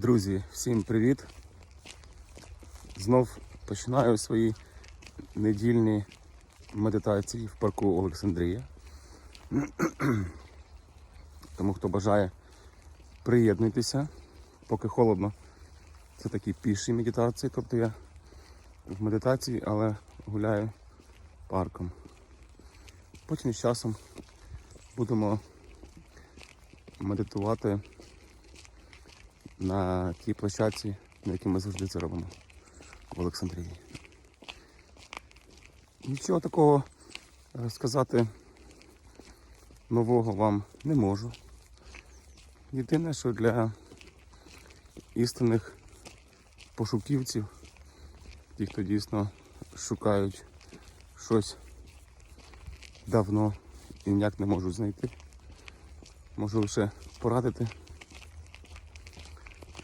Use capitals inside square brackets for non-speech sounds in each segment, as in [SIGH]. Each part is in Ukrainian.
Друзі, всім привіт! Знов починаю свої недільні медитації в парку Олександрія. [CLEARS THROAT] Тому хто бажає приєднуйтеся, поки холодно. Це такі піші медитації, тобто я в медитації, але гуляю парком. Потім з часом будемо медитувати на тій площадці, на якій ми завжди це робимо в Олександрії. Нічого такого е, сказати нового вам не можу. Єдине, що для істинних пошуківців, ті, хто дійсно шукають щось давно і ніяк не можуть знайти, можу лише порадити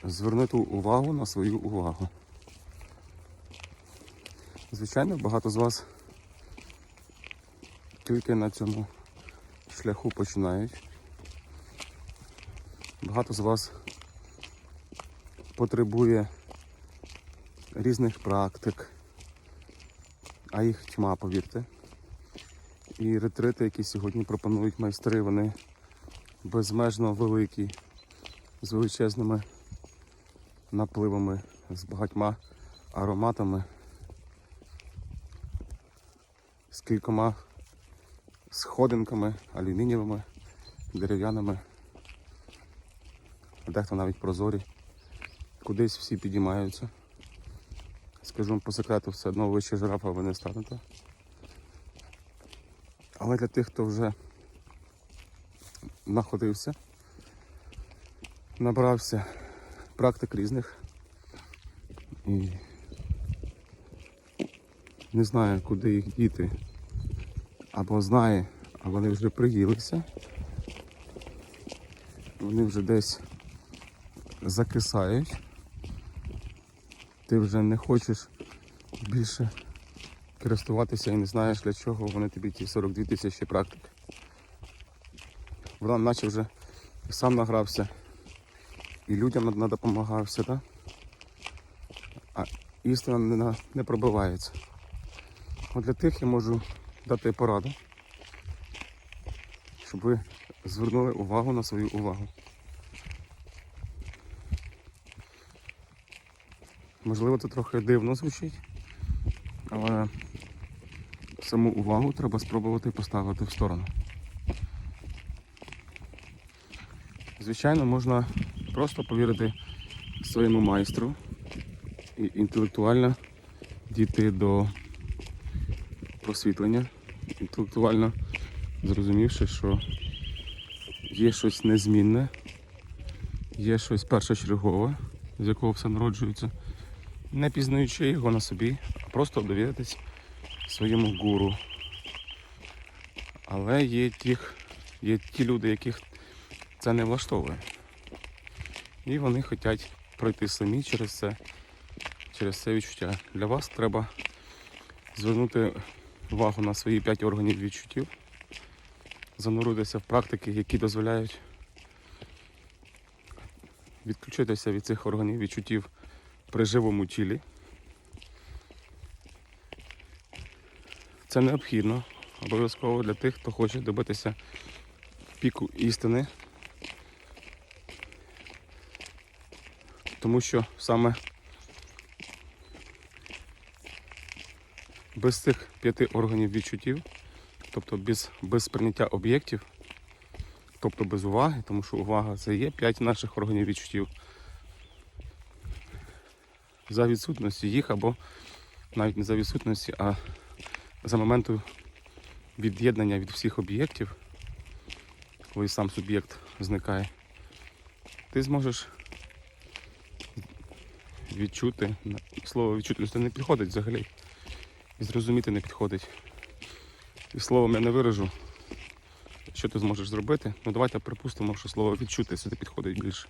звернути увагу на свою увагу. Звичайно, багато з вас тільки на цьому шляху починають. Багато з вас потребує різних практик, а їх тьма, повірте. І ретрити, які сьогодні пропонують майстри, вони безмежно великі, з величезними напливами, з багатьма ароматами, з кількома сходинками алюмінієвими, дерев'яними, дехто навіть прозорі. Кудись всі підіймаються. Скажу вам по секрету, все одно вище жирафа ви не станете. Але для тих, хто вже находився, набрався практик різних і не знає, куди їх діти. Або знає, а вони вже приїлися. Вони вже десь закисають. Ти вже не хочеш більше користуватися і не знаєш для чого вони тобі ті 42 тисячі практик. Вона наче вже сам награвся і людям над- надопомагався, так? а істина не, не пробивається. От для тих я можу дати пораду, щоб ви звернули увагу на свою увагу. Можливо, це трохи дивно звучить, але саму увагу треба спробувати поставити в сторону. Звичайно, можна просто повірити своєму майстру і інтелектуально дійти до просвітлення, інтелектуально зрозумівши, що є щось незмінне, є щось першочергове, з якого все народжується, не пізнаючи його на собі, а просто довіритись своєму гуру. Але є ті, є ті люди, яких це не влаштовує. І вони хочуть пройти самі через це, через це відчуття. Для вас треба звернути увагу на свої п'ять органів відчуттів, зануритися в практики, які дозволяють відключитися від цих органів відчуттів при живому тілі. Це необхідно обов'язково для тих, хто хоче добитися піку істини. Тому що саме без цих п'яти органів відчуттів, тобто без, без сприйняття об'єктів, тобто без уваги, тому що увага це є п'ять наших органів відчуттів. За відсутності їх або навіть не за відсутності, а за моменту від'єднання від всіх об'єктів, коли сам суб'єкт зникає, ти зможеш відчути. Слово відчутності не підходить взагалі. І зрозуміти не підходить. І словом я не виражу, що ти зможеш зробити. Ну давайте припустимо, що слово відчути сюди підходить більше.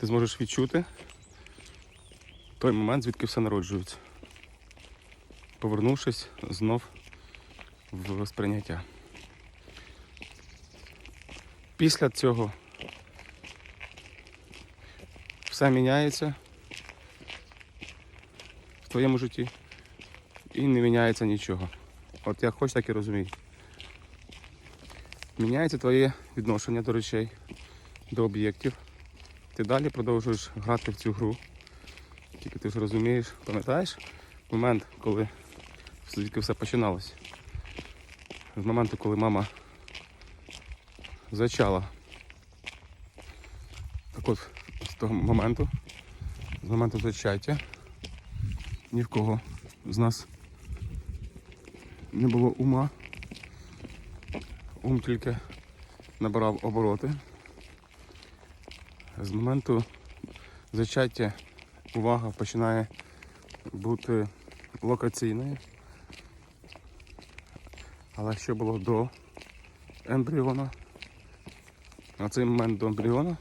Ти зможеш відчути той момент, звідки все народжується. Повернувшись знов в сприйняття. Після цього все міняється в твоєму житті і не міняється нічого. От як хоч, так і розумій. Міняється твоє відношення до речей, до об'єктів. Ти далі продовжуєш грати в цю гру. Тільки ти ж розумієш, пам'ятаєш момент, коли тільки все починалось. З моменту, коли мама зачала. Так от, того моменту, з моменту зачаття, ні в кого з нас не було ума. Ум тільки набирав обороти. З моменту зачаття увага починає бути локаційною. Але що було до ембріона? На цей момент до ембріона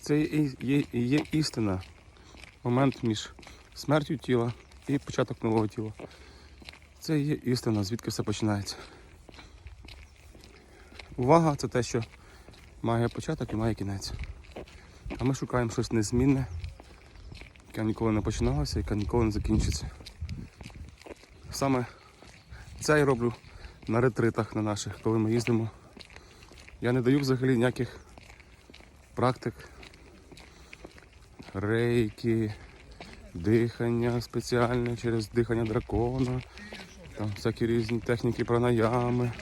це і є, і є істина. Момент між смертю тіла і початок нового тіла. Це є істина, звідки все починається. Увага це те, що має початок і має кінець. А ми шукаємо щось незмінне, яке ніколи не починалося, яке ніколи не закінчиться. Саме це я роблю на ретритах на наших, коли ми їздимо. Я не даю взагалі ніяких практик, рейки, дихання спеціальне через дихання дракона, там всякі різні техніки пранаями.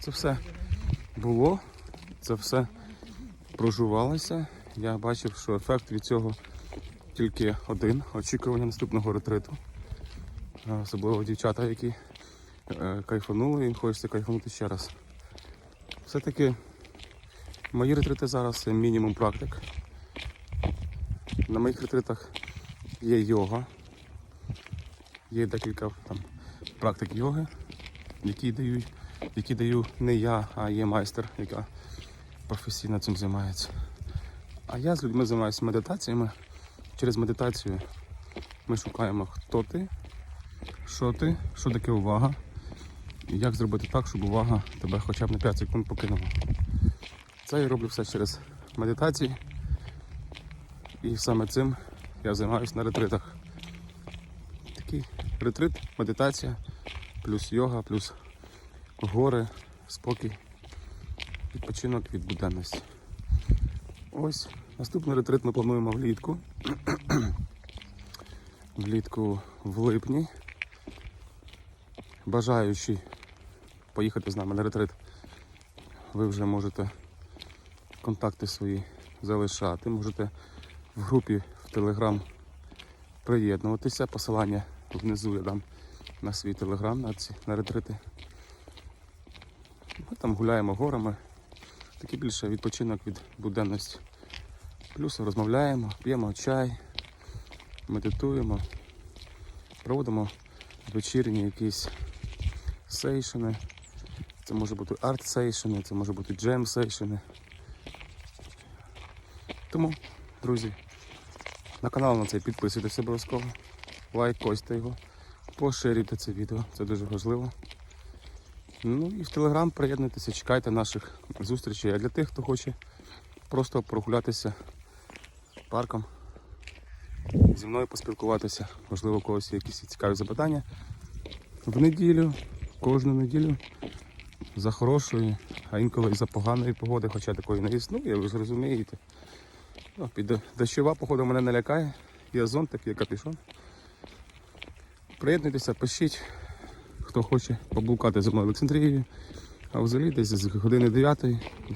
Це все було, це все проживалося. Я бачив, що ефект від цього тільки один очікування наступного ретриту. Особливо дівчата, які е, кайфанули, їм хочеться кайфанути ще раз. Все-таки мої ретрити зараз це мінімум практик. На моїх ретритах є йога, є декілька там, практик йоги, які дають, які даю не я, а є майстер, яка професійно цим займається. А я з людьми займаюся медитаціями. Через медитацію ми шукаємо, хто ти, що ти, що таке увага, і як зробити так, щоб увага тебе хоча б на 5 секунд покинула. Це я роблю все через медитації. І саме цим я займаюся на ретритах. Такий ретрит, медитація, плюс йога, плюс гори, спокій, відпочинок від буденності. Ось наступний ретрит ми плануємо влітку. [CLEARS THROAT] Влітку в липні. Бажаючи поїхати з нами на ретрит, ви вже можете контакти свої залишати. Можете в групі в Телеграм приєднуватися. Посилання внизу я дам на свій телеграм на ці на ретрити. Ми там гуляємо горами. Такий більше відпочинок від буденності. Плюс розмовляємо, п'ємо чай, медитуємо, проводимо вечірні якісь сейшени. Це може бути арт-сейшени, це може бути джем-сейшени. Тому, друзі, на канал на цей підписуйтесь обов'язково, лайкосьте його, поширюйте це відео, це дуже важливо. Ну і в Телеграм приєднуйтеся, чекайте наших зустрічей. А для тих, хто хоче просто прогулятися парком, зі мною поспілкуватися, можливо, у когось є якісь цікаві запитання. В неділю, кожну неділю за хорошої, а інколи і за поганої погоди, хоча такої не існує, ви ж розумієте. Ну, під дощова погода мене не лякає, є зонтик, є капюшон. Приєднуйтеся, пишіть, хто хоче поблукати зі мною в Олександрії, а взагалі десь з години 9,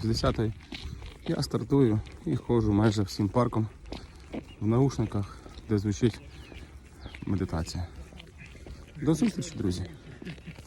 з 10 я стартую і ходжу майже всім парком в наушниках, де звучить медитація. До зустрічі, друзі!